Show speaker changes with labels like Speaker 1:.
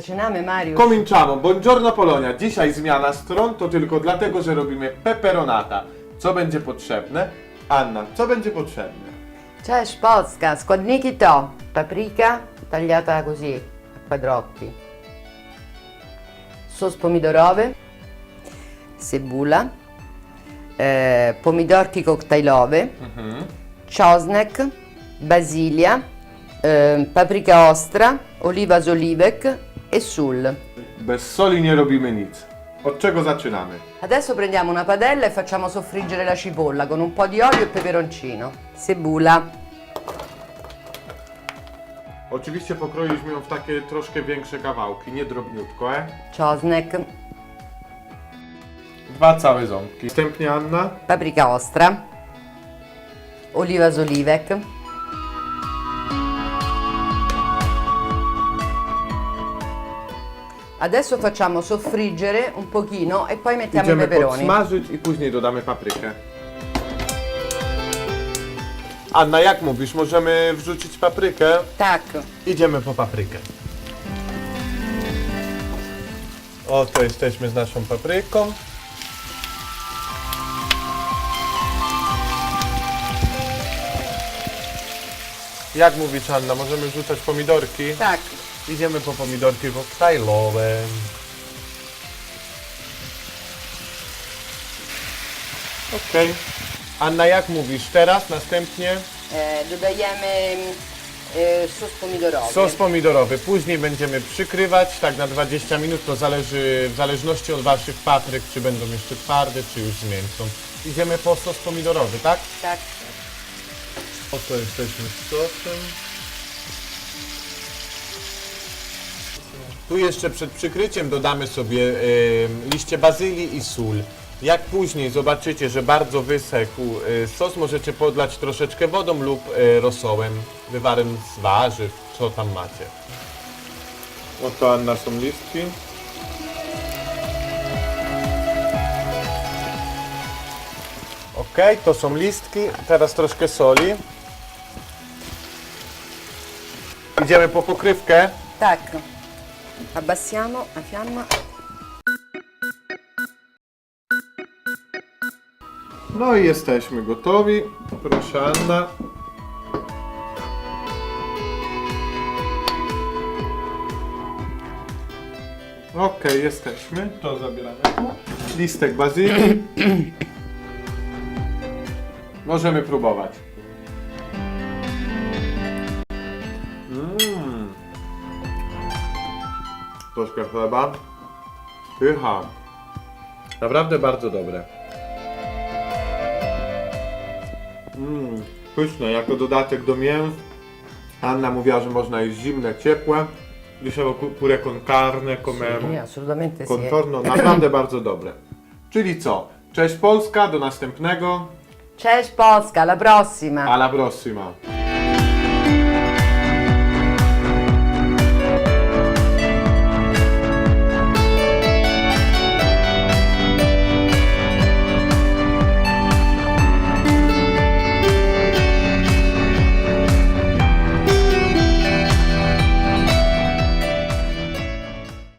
Speaker 1: zaczynamy, Mariusz.
Speaker 2: Cominciamo. Buongiorno Polonia. Dzisiaj zmiana stron to tylko dlatego, że robimy peperonata. Co będzie potrzebne? Anna, co będzie potrzebne?
Speaker 1: Cześć Polska, składniki to paprika tagliata così a quadrotti, sos pomidorowy, cebula, eh, pomidorki cocktailove, czosnek, basilia, eh, paprika ostra, oliva z olivek e sul.
Speaker 2: Bez soli nie robimy nic. Od czego zaczynamy?
Speaker 1: Adesso prendiamo una padella e facciamo soffriggere la cipolla con un po' di olio e peperoncino. Cebula,
Speaker 2: Oczywiście pokroiliśmy ją w takie troszkę większe kawałki, nie drobniutko, e?
Speaker 1: czosnek,
Speaker 2: Dwa całe ząbki. Następnie Anna.
Speaker 1: paprika ostra, oliva z olivek, Adesso facciamo soffriggere un pochino e poi mettiamo i
Speaker 2: Idziemy
Speaker 1: peperoni.
Speaker 2: podsmażyć i później dodamy paprykę. Anna, jak mówisz, możemy wrzucić paprykę?
Speaker 1: Tak,
Speaker 2: Idziemy po paprykę. Oto jesteśmy z naszą papryką. Jak mówisz Anna, możemy wrzucać pomidorki?
Speaker 1: tak.
Speaker 2: Idziemy po pomidorki koktajlowe. Okej. Anna, jak mówisz? Teraz, następnie
Speaker 1: E, dodajemy e, sos pomidorowy.
Speaker 2: sos pomidorowy. Później będziemy przykrywać, tak na 20 minut. To zależy w zależności od Waszych papryk, czy będą jeszcze twarde, czy już zmiękczą. Idziemy po sos pomidorowy, tak?
Speaker 1: Tak.
Speaker 2: Oto jesteśmy z sosem. Tu jeszcze przed przykryciem dodamy sobie em, liście bazylii i sól. Jak później zobaczycie, że bardzo wysechł e, sos, możecie podlać troszeczkę wodą lub e, rosołem, wywarem z warzyw, co tam macie. Oto Anna są listki. Ok, to są listki. Teraz troszkę soli. Idziemy po pokrywkę.
Speaker 1: Tak. Abbassiamo la fiamma.
Speaker 2: No i jesteśmy gotowi. Proszę Anna. Okej, jesteśmy. To zabieramy tu. Listek bazylii. Możemy próbować. Troszkę chleba. Pycha. Naprawdę bardzo dobre. Mmm, pyszne, jako dodatek do mięs. Anna mówiła, że można jeść zimne, ciepłe. Dicevo pure con carne, come
Speaker 1: assolutamente sì.
Speaker 2: contorno, naprawdę bardzo dobre. Czyli co? Cześć Polska, do następnego.
Speaker 1: Cześć Polska, alla prossima.
Speaker 2: Alla prossima.